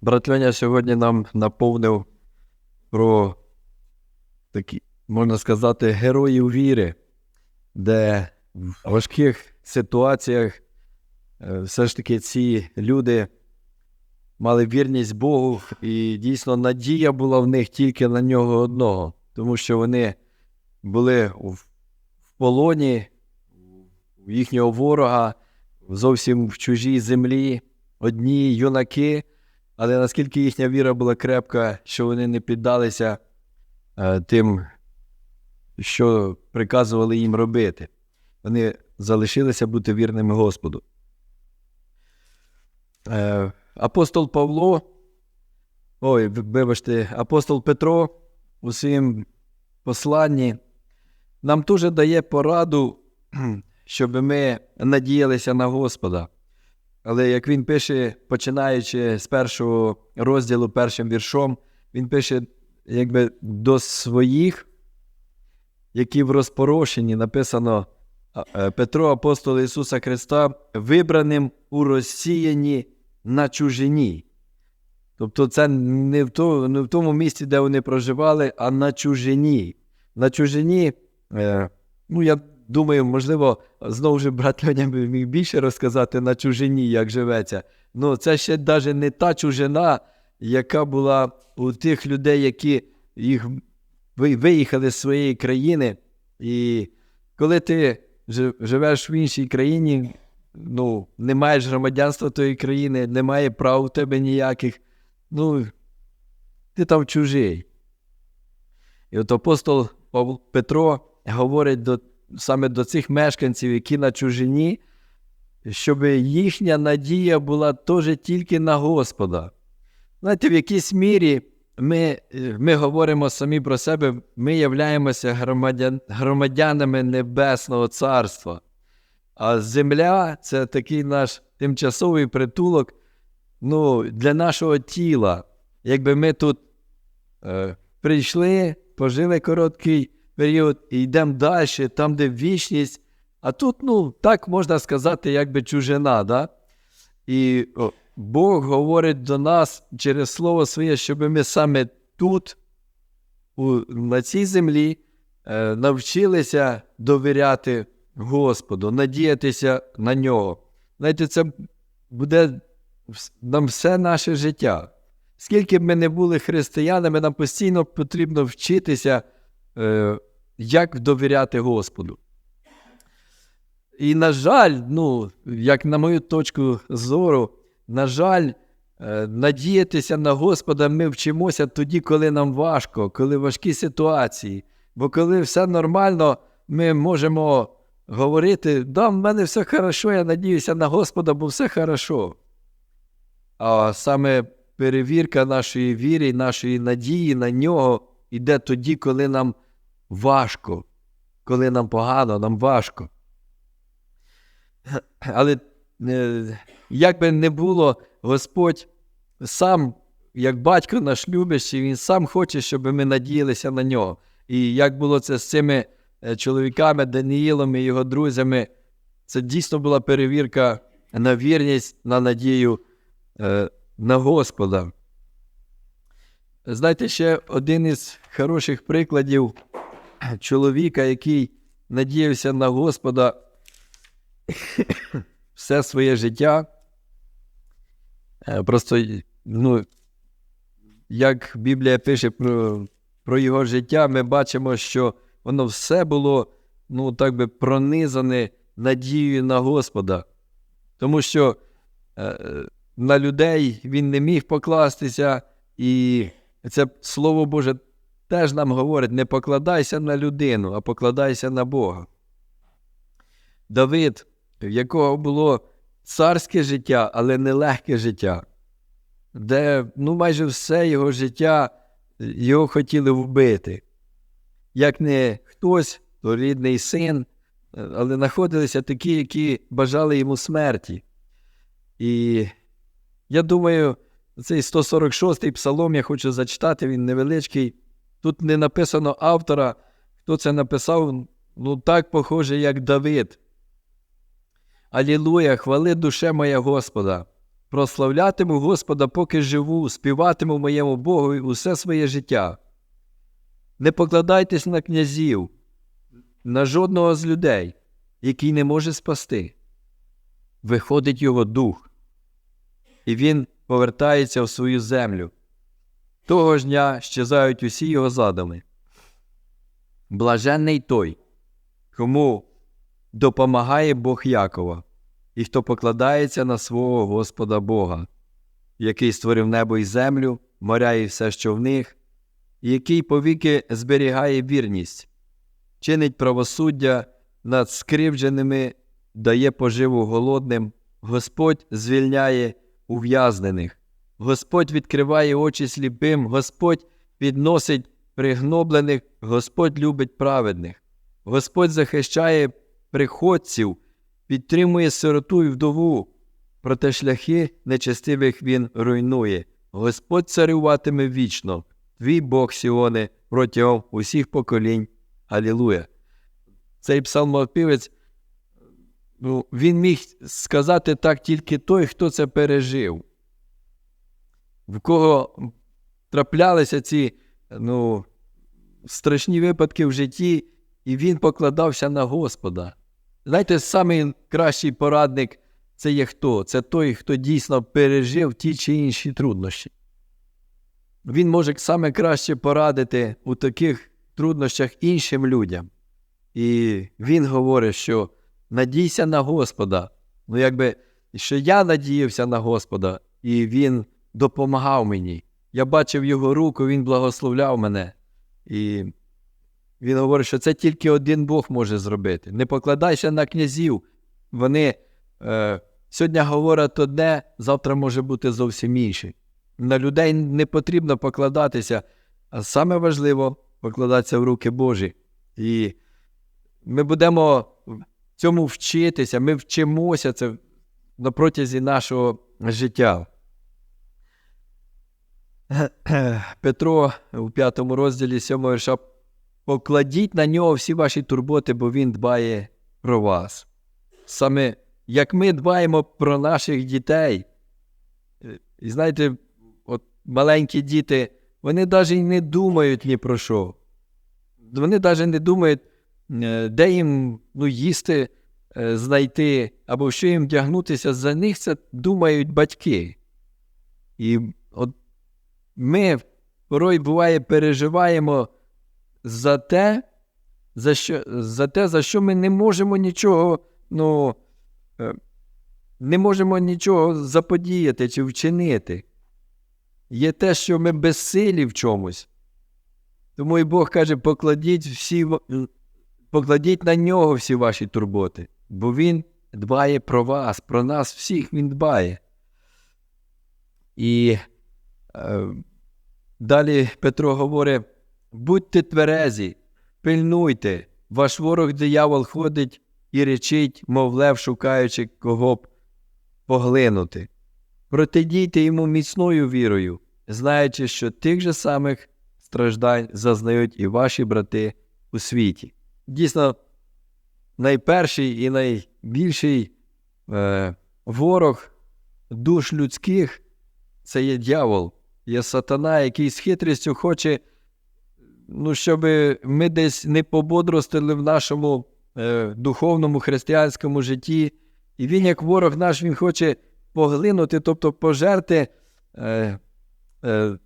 Брат Льоня сьогодні нам наповнив про такі, можна сказати, героїв віри, де в важких ситуаціях е, все ж таки ці люди мали вірність Богу, і дійсно надія була в них тільки на нього одного, тому що вони були в полоні у їхнього ворога, зовсім в чужій землі, одні юнаки, але наскільки їхня віра була крепка, що вони не піддалися е, тим, що приказували їм робити. Вони залишилися бути вірними Господу. Е, апостол Павло, ой, вибачте, апостол Петро у своїм посланні нам теж дає пораду, щоб ми надіялися на Господа. Але як він пише, починаючи з першого розділу першим віршом, він пише якби до своїх, які в розпорошенні написано е, Петро, апостол Ісуса Христа, вибраним у розсіянні на чужині. Тобто це не в, то, не в тому місці, де вони проживали, а на чужині. На чужині, е, ну я думаю, можливо, знову ж брат Льоня міг більше розказати на чужині, як живеться. Ну, це ще навіть не та чужина, яка була у тих людей, які їх виїхали з своєї країни. І коли ти живеш в іншій країні, ну, не маєш громадянства тої країни, немає прав у тебе ніяких, ну, ти там чужий. І от апостол Петро говорить до, саме до цих мешканців, які на чужині, щоб їхня надія була теж тільки на Господа. Знаєте, в якійсь мірі ми, ми говоримо самі про себе, ми являємося громадян, громадянами Небесного Царства. А земля це такий наш тимчасовий притулок ну, для нашого тіла. Якби ми тут е, прийшли, пожили короткий період і йдемо далі, там, де вічність. А тут, ну, так можна сказати, якби чужина. Да? І Бог говорить до нас через Слово Своє, щоб ми саме тут, у, на цій землі, е, навчилися довіряти Господу, надіятися на нього. Знаєте, це буде нам все наше життя. Скільки б ми не були християнами, нам постійно потрібно вчитися, як довіряти Господу. І, на жаль, ну, як на мою точку зору, на жаль, е, надіятися на Господа ми вчимося тоді, коли нам важко, коли важкі ситуації. Бо коли все нормально, ми можемо говорити, да, в мене все хорошо, я надіюся на Господа, бо все хорошо. А саме перевірка нашої віри, нашої надії на нього йде тоді, коли нам важко, коли нам погано, нам важко. Але е, як би не було, Господь сам, як батько наш любящий, Він сам хоче, щоб ми надіялися на нього. І як було це з цими е, чоловіками, Даніїлом і його друзями, це дійсно була перевірка на вірність, на надію е, на Господа. Знаєте, ще один із хороших прикладів чоловіка, який надіявся на Господа все своє життя. Е, Просто, ну, як Біблія пише про, про його життя, ми бачимо, що воно все було, ну, так би пронизане надією на Господа. Тому що е, на людей він не міг покластися, і це Слово Боже теж нам говорить: не покладайся на людину, а покладайся на Бога. Давид, в якого було царське життя, але не легке життя, де ну, майже все його життя його хотіли вбити. Як не хтось, то рідний син, але знаходилися такі, які бажали йому смерті. І я думаю, цей 146-й псалом я хочу зачитати, він невеличкий. Тут не написано автора, хто це написав, ну так похоже, як Давид. Алілуя, хвали душе моя Господа, прославлятиму Господа, поки живу, співатиму моєму Богу усе своє життя. Не покладайтесь на князів, на жодного з людей, який не може спасти. Виходить його дух, і він повертається в свою землю. Того ж дня щезають усі його задуми. Блаженний той, кому допомагає Бог Якова, і хто покладається на свого Господа Бога, який створив небо і землю, моря і все, що в них, і який повіки зберігає вірність, чинить правосуддя над скривдженими, дає поживу голодним, Господь звільняє ув'язнених, Господь відкриває очі сліпим, Господь підносить пригноблених, Господь любить праведних, Господь захищає приходців, підтримує сироту і вдову, проте шляхи нечестивих він руйнує. Господь царюватиме вічно, твій Бог Сіоне протягом усіх поколінь. Алілуя. Цей псалмопівець, ну, він міг сказати так тільки той, хто це пережив, в кого траплялися ці ну, страшні випадки в житті, і він покладався на Господа. Знаєте, самий кращий порадник це є хто? Це той, хто дійсно пережив ті чи інші труднощі. Він може саме краще порадити у таких труднощах іншим людям. І він говорить, що надійся на Господа. Ну, якби, що я надіявся на Господа, і Він допомагав мені. Я бачив його руку, він благословляв мене. І він говорить, що це тільки один Бог може зробити. Не покладайся на князів. Вони е, сьогодні говорять одне, завтра може бути зовсім інше. На людей не потрібно покладатися, а саме важливо покладатися в руки Божі. І ми будемо цьому вчитися, ми вчимося це на протязі нашого життя. Петро у п'ятому розділі сьомого вірша покладіть на нього всі ваші турботи, бо він дбає про вас. Саме як ми дбаємо про наших дітей. І знаєте, от маленькі діти, вони навіть не думають ні про що. Вони навіть не думають, е, де їм ну, їсти е, знайти, або що їм вдягнутися. За них це думають батьки. І ми порой буває переживаємо за те, за що, за те, за що ми не можемо нічого, ну, е, не можемо нічого заподіяти чи вчинити. Є те, що ми безсилі в чомусь. Тому і Бог каже, покладіть всі, покладіть на нього всі ваші турботи, бо Він дбає про вас, про нас всіх Він дбає. І далі Петро говорить: будьте тверезі, пильнуйте, ваш ворог диявол ходить і речить, мов лев, шукаючи кого б поглинути. Протидійте йому міцною вірою, знаючи, що тих же самих страждань зазнають і ваші брати у світі. Дійсно, найперший і найбільший е, ворог душ людських це є дьявол, є сатана, який з хитрістю хоче, ну, щоб ми десь не пободростили в нашому е, духовному християнському житті. І він, як ворог наш, він хоче поглинути, тобто пожерти, е, е,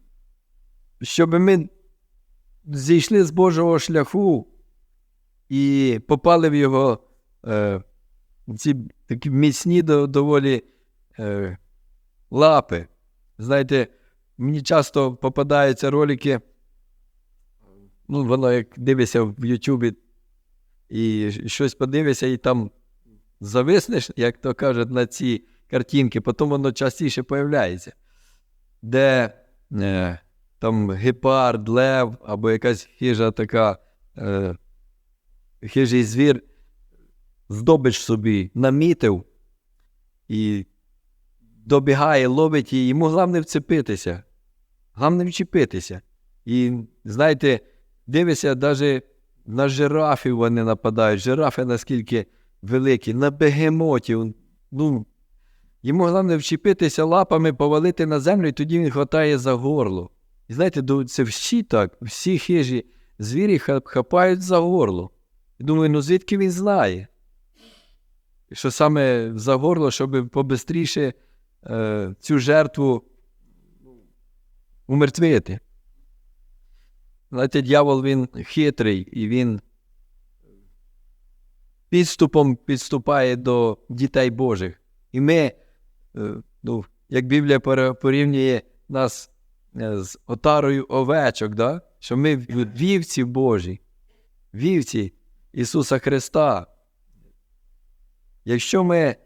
щоб ми зійшли з Божого шляху і попали в його е, ці такі міцні доволі е, лапи. Знаєте, мені часто попадаються ролики, ну, воно як дивишся в Ютубі і щось подивишся, і там зависнеш, як то кажуть, на ці картинки, потім воно частіше появляється, де е, там гепард, лев або якась хижа така, е, хижий звір здобич собі намітив і добігає, ловить її, йому головне вцепитися, головне вчепитися. І знаєте, дивишся, навіть на жирафів вони нападають. Жирафи наскільки великі, на бегемотів. Ну, Йому головне вчепитися лапами, повалити на землю, і тоді він хватає за горло. І знаєте, це всі так, всі хижі звірі хапають за горло. І думаю, ну звідки він знає? Що саме за горло, щоб побистріше е, цю жертву умертвити. Знаєте, дьявол він хитрий і він підступом підступає до дітей Божих. І ми, е, ну, як Біблія порівнює нас е, з отарою овечок, да? що ми вівці Божі, вівці Ісуса Христа. Якщо ми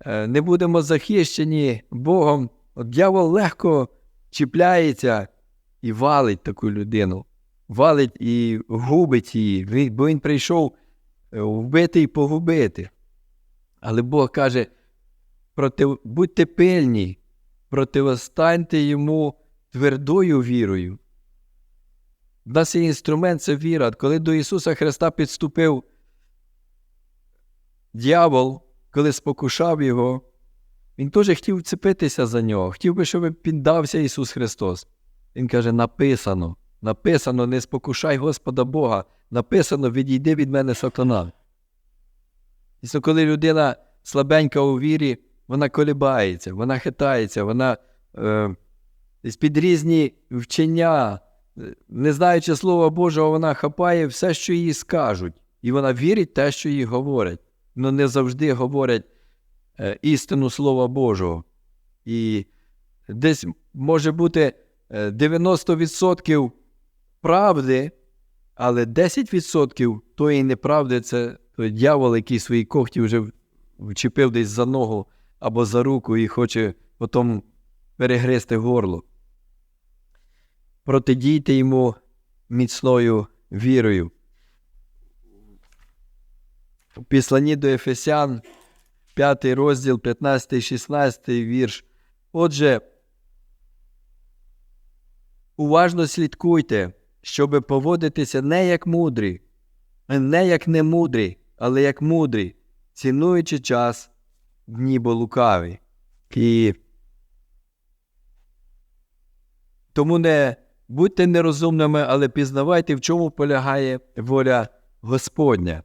е, не будемо захищені Богом, дьявол легко чіпляється і валить таку людину, валить і губить її, бо він прийшов е, вбити і погубити. Але Бог каже: проти, будьте пильні, противостаньте йому твердою вірою. В нас є інструмент це віра. Коли до Ісуса Христа підступив дьявол, коли спокушав його, він теж хотів вцепитися за нього, хотів би, щоб піддався Ісус Христос. Він каже: написано, написано, не спокушай Господа Бога, написано, відійди від мене сатана. І коли людина слабенька у вірі, вона колібається, вона хитається, вона е, під різні вчення, не знаючи Слова Божого, вона хапає все, що їй скажуть, і вона вірить те, що їй говорять. але не завжди говорять істину Слова Божого. І десь може бути е, 90% правди, але 10% тої неправди це той дьявол, який свої когті вже вчепив десь за ногу або за руку і хоче потім перегризти горло. Протидійте йому міцною вірою. У післанні до Ефесян, 5 розділ, 15, 16 вірш. Отже, уважно слідкуйте, щоби поводитися не як мудрі, не як немудрі, але як мудрі, цінуючи час дні бо лукаві. І тому не будьте нерозумними, але пізнавайте, в чому полягає воля Господня.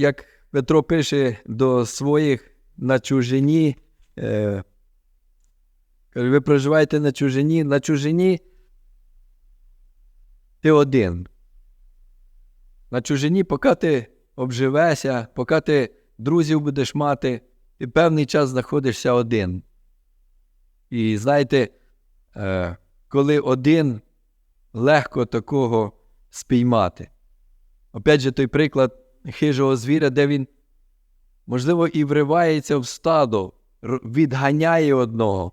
Як Петро пише до своїх на чужині, е, ви проживаєте на чужині, на чужині ти один. На чужині, поки ти обживешся, поки ти друзів будеш мати, ти певний час знаходишся один. І знаєте, е, коли один, легко такого спіймати. Опять же, той приклад хижого звіра, де він, можливо, і вривається в стадо, відганяє одного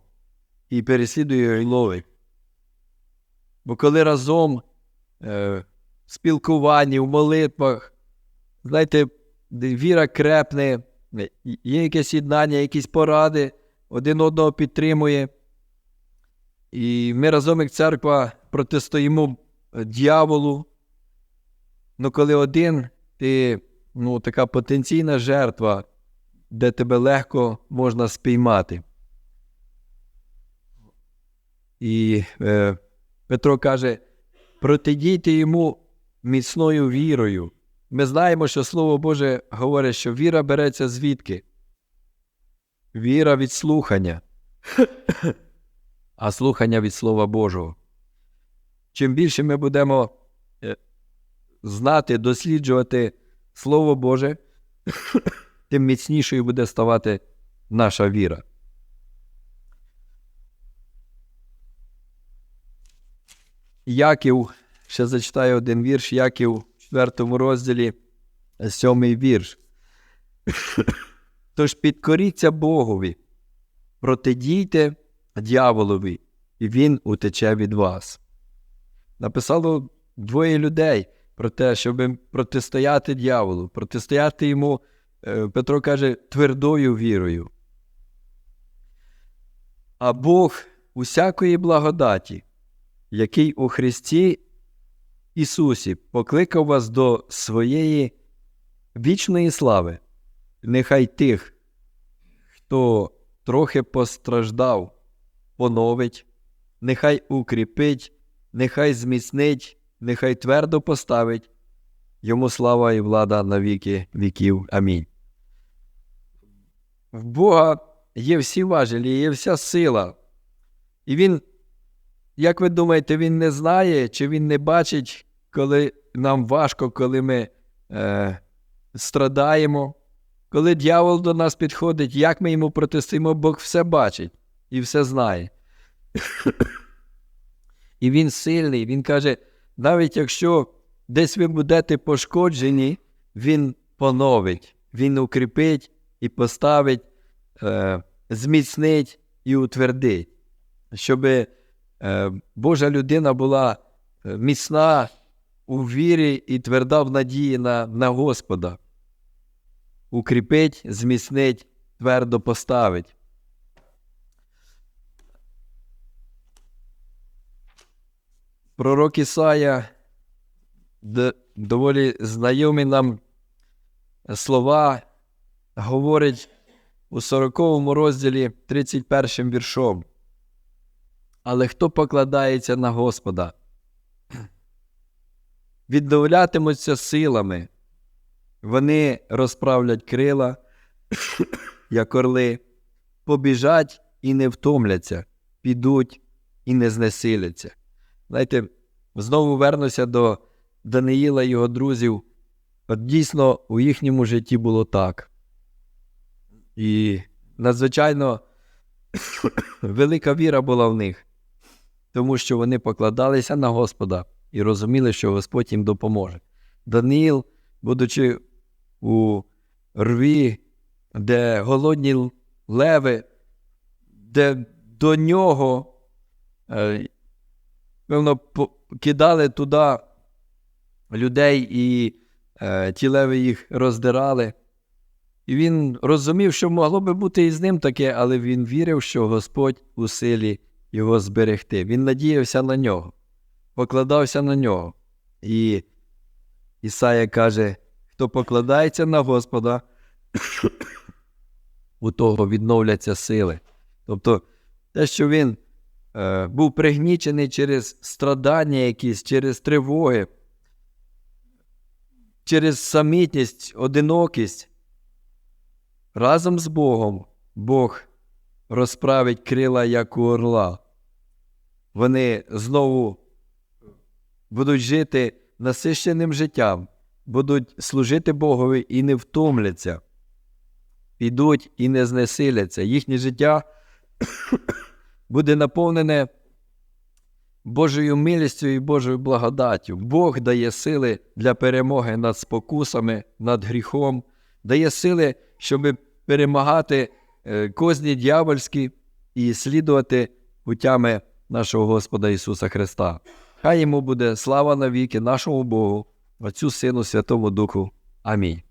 і переслідує і ловить. Бо коли разом е, в спілкуванні, в молитвах, знаєте, віра крепне, е, є якесь єднання, якісь поради, один одного підтримує. І ми разом, як церква, протистоїмо е, дьяволу. Ну, коли один, ти ну, така потенційна жертва, де тебе легко можна спіймати. І е, Петро каже: протидійте йому міцною вірою. Ми знаємо, що Слово Боже говорить, що віра береться звідки? Віра від слухання, а слухання від Слова Божого. Чим більше ми будемо знати, досліджувати Слово Боже, тим міцнішою буде ставати наша віра. Яків, ще зачитаю один вірш, Яків у 4 розділі, сьомий вірш. Тож підкоріться Богові, протидійте дьяволові, і він утече від вас. Написало двоє людей про те, щоб протистояти дьяволу, протистояти йому, е, Петро каже, твердою вірою. А Бог усякої благодаті, який у Христі Ісусі покликав вас до своєї вічної слави, нехай тих, хто трохи постраждав, поновить, нехай укріпить, нехай зміцнить, нехай твердо поставить. Йому слава і влада на віки віків. Амінь. В Бога є всі важелі, є вся сила. І Він, як ви думаєте, Він не знає, чи Він не бачить, коли нам важко, коли ми е, страдаємо, коли дьявол до нас підходить, як ми йому протистоїмо, Бог все бачить і все знає. І він сильний, він каже, навіть якщо десь ви будете пошкоджені, він поновить, він укріпить і поставить, е, зміцнить і утвердить, щоб е, Божа людина була е, міцна у вірі і тверда в надії на, на Господа. Укріпить, зміцнить, твердо поставить. Пророк Ісая доволі знайомі нам слова говорить у 40 розділі 31 віршом. Але хто покладається на Господа? Відновлятимуться силами, вони розправлять крила, як орли, побіжать і не втомляться, підуть і не знесиляться. Знаєте, знову вернуся до Даниїла і його друзів. От дійсно у їхньому житті було так. І надзвичайно велика віра була в них, тому що вони покладалися на Господа і розуміли, що Господь їм допоможе. Даниїл, будучи у рві, де голодні леви, де до нього, е, певно, кидали туди людей, і е, ті леви їх роздирали. І він розумів, що могло би бути і з ним таке, але він вірив, що Господь у силі його зберегти. Він надіявся на нього, покладався на нього. І Ісая каже: хто покладається на Господа, у того відновляться сили. Тобто, те, що він е, був пригнічений через страдання якісь, через тривоги, через самітність, одинокість, разом з Богом Бог розправить крила, як у орла. Вони знову будуть жити насищеним життям, будуть служити Богові і не втомляться, підуть і не знесиляться. Їхнє життя буде наповнене Божою милістю і Божою благодаттю. Бог дає сили для перемоги над спокусами, над гріхом, дає сили, щоб перемагати е, козні дьявольські і слідувати путями нашого Господа Ісуса Христа. Хай йому буде слава навіки нашому Богу, Отцю Сину, Святому Духу. Амінь.